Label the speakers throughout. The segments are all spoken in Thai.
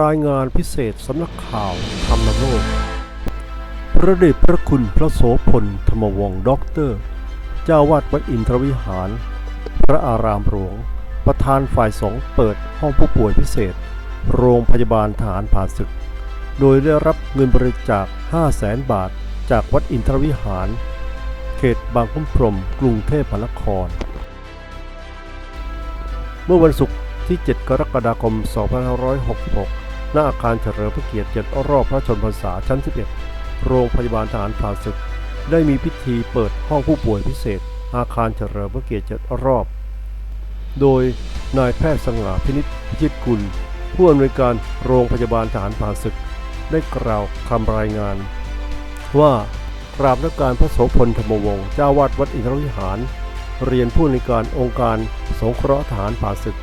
Speaker 1: รายงานพิเศษสำนักข่าวธรรมโลก พระเดชพระคุณพระโสพลธรรมวงศ์ด็อกเตอร์ เจ้าวาดวัดอินทรวิหาร พระอารามหลวง ประธานฝ่ายสงฆ์เปิดห้องผู้ป่วยพิเศษ โรงพยาบาลทหารผ่านศึก โดยได้รับเงินบริจาค 5 0 0แสนบาท จากวัดอินทรวิหาร เขตบางคุ้มพรม กรุงเทพมหานคร เมื่อวันศุกร์ ที่ 7 กรกฎาคม 2566หน้าอาคารเฉลิมพระเกียรติ7รอบพระชนมพรรษาชั้น 11 โรงพยาบาลทหารผ่านศึก ได้มีพิธีเปิดห้องผู้ป่วยพิเศษ อาคารเฉลิมพระเกียรติ7รอบ โดยนายแพทย์สง่าพินิจพิจิตรกุล ผู้อำนวยการโรงพยาบาลทหารผ่านศึก ได้กล่าวคำรายงาน ว่ากราบนักการพระโสพลธรรมวงศ์เจ้าวาดวัดอินทรวิหารเรียนผู้ในวยการองค์การสงเคราะห์ทหารผ่าศึก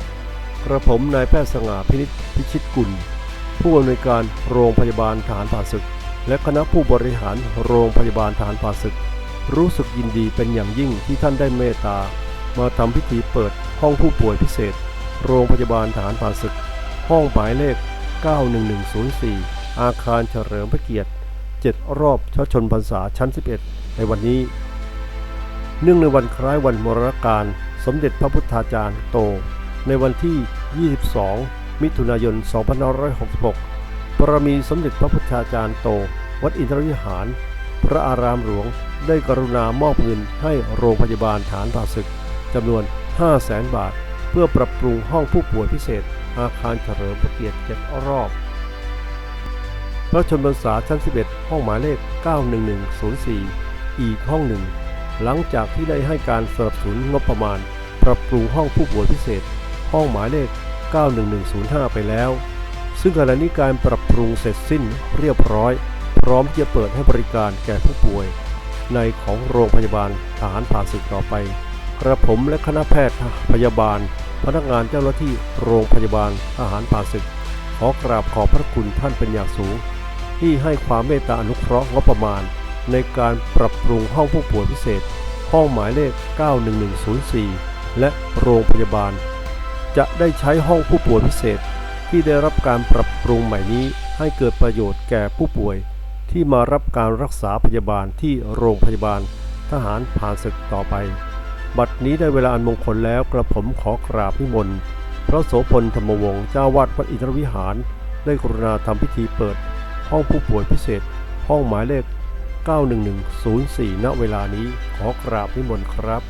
Speaker 1: กระผมนายแพทย์สง่าพินิจพิชิตกุล ผู้อำนวยการโรงพยาบาลทหารผ่าศึก และคณะผู้บริหารโรงพยาบาลทหารผ่าศึก รู้สึกยินดีเป็นอย่างยิ่งที่ท่านได้เมตตา มาทำพิธีเปิดห้องผู้ป่วยพิเศษ โรงพยาบาลทหารผ่าศึก ห้องหมายเลข 91104 อาคารเฉลิมพระเกียรติ 7 รอบชชนพรรษาชั้น 11 ในวันนี้ เนื่องในวันคล้ายวันมรณการสมเด็จพระพุทธาจารย์โต ในวันที่ 22 มิถุนายน 2566 ปรมีสมเด็จพระพุทธาจารย์โต วัดอินทรวิหาร พระอารามหลวงได้กรุณามอบเงินให้โรงพยาบาลฐานผ่าศึกจำนวน 5 0 0แสนบาท เพื่อปรับปรุงห้องผู้ป่วยพิเศษ อาคารเฉลิมพระเกียรติ7รอบ พระชนมพรรษาชั้น 11 ห้องหมายเลข 91104 อีกห้องหนึ่ง หลังจากที่ได้ให้การสนับสนุนงบประมาณ ปรับปรุงห้องผู้ป่วยพิเศษ ห้องหมายเลข 91105 ไปแล้ว ซึ่งขณะนี้การปรับปรุงเสร็จสิ้นเรียบร้อย พร้อมที่จะเปิดให้บริการแก่ผู้ป่วย ในของโรงพยาบาลทหารผ่านศึกต่อไป กระผมและคณะแพทย์พยาบาล พนักงานเจ้าหน้าที่โรงพยาบาลทหารผ่านศึก ขอกราบขอบพระคุณท่านเป็นอย่างสูง ที่ให้ความเมตตาอนุเคราะห์งบประมาณ ในการปรับปรุงห้องผู้ป่วยพิเศษ ห้องหมายเลข 91104 และโรงพยาบาล จะได้ใช้ห้องผู้ป่วยพิเศษที่ได้รับการปรับปรุงใหม่นี้ให้เกิดประโยชน์แก่ผู้ป่วย ที่มารับการรักษาพยาบาลที่โรงพยาบาลทหารผ่านศึกต่อไป บัดนี้ได้เวลาอันมงคลแล้วกระผมขอกราบนิมนต์พระโสพลธรรมวงศ์เจ้าวาดวัดอินทรวิหาร ได้กรุณาทำพิธีเปิด ห้องผู้ป่วยพิเศษ ห้องหมายเลข 91104 ณ เวลานี้ขอกราบนิมนต์ครับ